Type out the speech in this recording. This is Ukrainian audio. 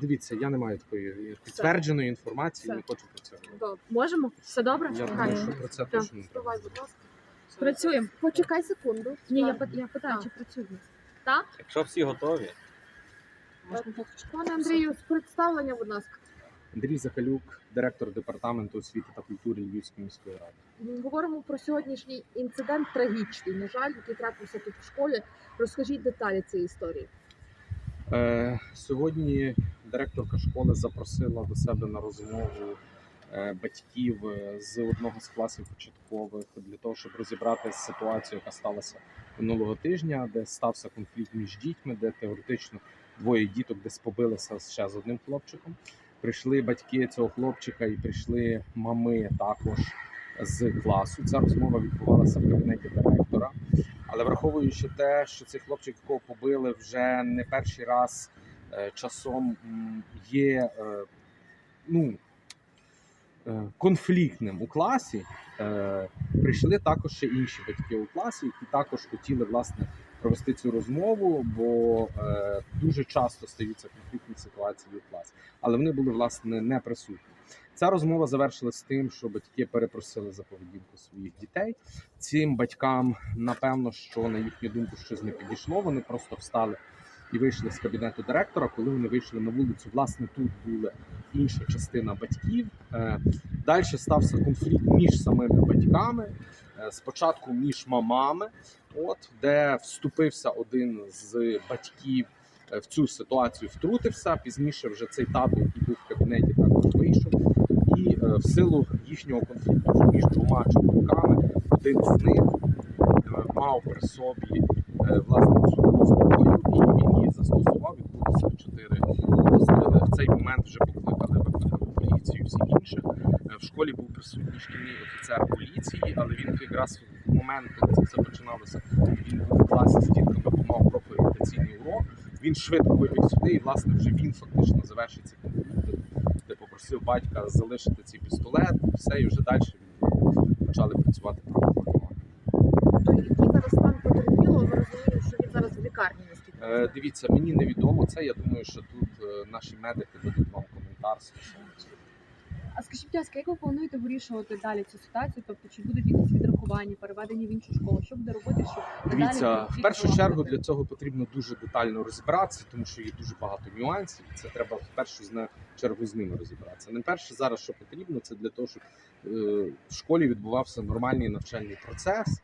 Дивіться, я не маю такої підтвердженої інформації, не хочу про це. Добре. Можемо? Все добре? Я думаю, що про це точно не треба. Будь ласка. Працюємо. Почекай секунду. Ні, я, пит- я питаю, чи працюємо. Так? Якщо всі готові, Пане Андрію, з представлення, будь ласка. Андрій Закалюк, директор департаменту освіти та культури Львівської міської ради. М, Говоримо про сьогоднішній інцидент трагічний, на жаль, який трапився тут в школі. Розкажіть деталі цієї історії. Е, сьогодні директорка школи запросила до себе на розмову е, батьків е, з одного з класів початкових для того, щоб розібрати ситуацію, яка сталася минулого тижня, де стався конфлікт між дітьми, де теоретично двоє діток десь побилися ще з одним хлопчиком. Прийшли батьки цього хлопчика і прийшли мами також з класу. Ця розмова відбувалася в кабінеті директора. Але враховуючи те, що цей хлопчик, якого побили, вже не перший раз е, часом є е, ну, е, конфліктним у класі, прийшли також ще інші батьки у класі, які також хотіли власне провести цю розмову, бо е, дуже часто стаються конфліктні ситуації від вас, Але вони були власне не присутні. Ця розмова завершилась тим, що батьки перепросили за поведінку своїх дітей. Цим батькам, напевно, що на їхню думку щось не підійшло. Вони просто встали і вийшли з кабінету директора. Коли вони вийшли на вулицю, власне, тут була інша частина батьків. Е, Далі стався конфлікт між самими батьками. Е, Спочатку між мамами, от де вступився один з батьків е, в цю ситуацію, втрутився. Пізніше вже цей тато, який був в кабінеті, також вийшов. І в силу їхнього конфлікту між двома чоловіками, один з них мав при собі е, власне цю зброю, і 4. В цей момент вже покликали поліцію всі інших. Е, в школі був присутній шкільний офіцер поліції, але він якраз в момент, коли це все починалося, він був в класі з дітками мав профорієнтаційний урок. Він швидко вибіг сюди, і власне вже він фактично завершить цей конфлікт, де попросив батька залишити цей пістолет, все і вже далі він почали працювати правоохоронно. Який зараз стан потерпіло, ми розуміємо, що він зараз в лікарні дивіться, мені невідомо це. Я думаю, що тут е, наші медики дадуть вам коментар стосовно цього. А скажіть, будь ласка, як ви плануєте вирішувати далі цю ситуацію? Тобто, чи будуть якісь відрахування, переведені в іншу школу? Що буде робити, щоб Дивіться, в першу чергу для цього потрібно дуже детально розібратися, тому що є дуже багато нюансів. і Це треба в першу чергу з ними розібратися. Не перше зараз, що потрібно, це для того, щоб е, в школі відбувався нормальний навчальний процес,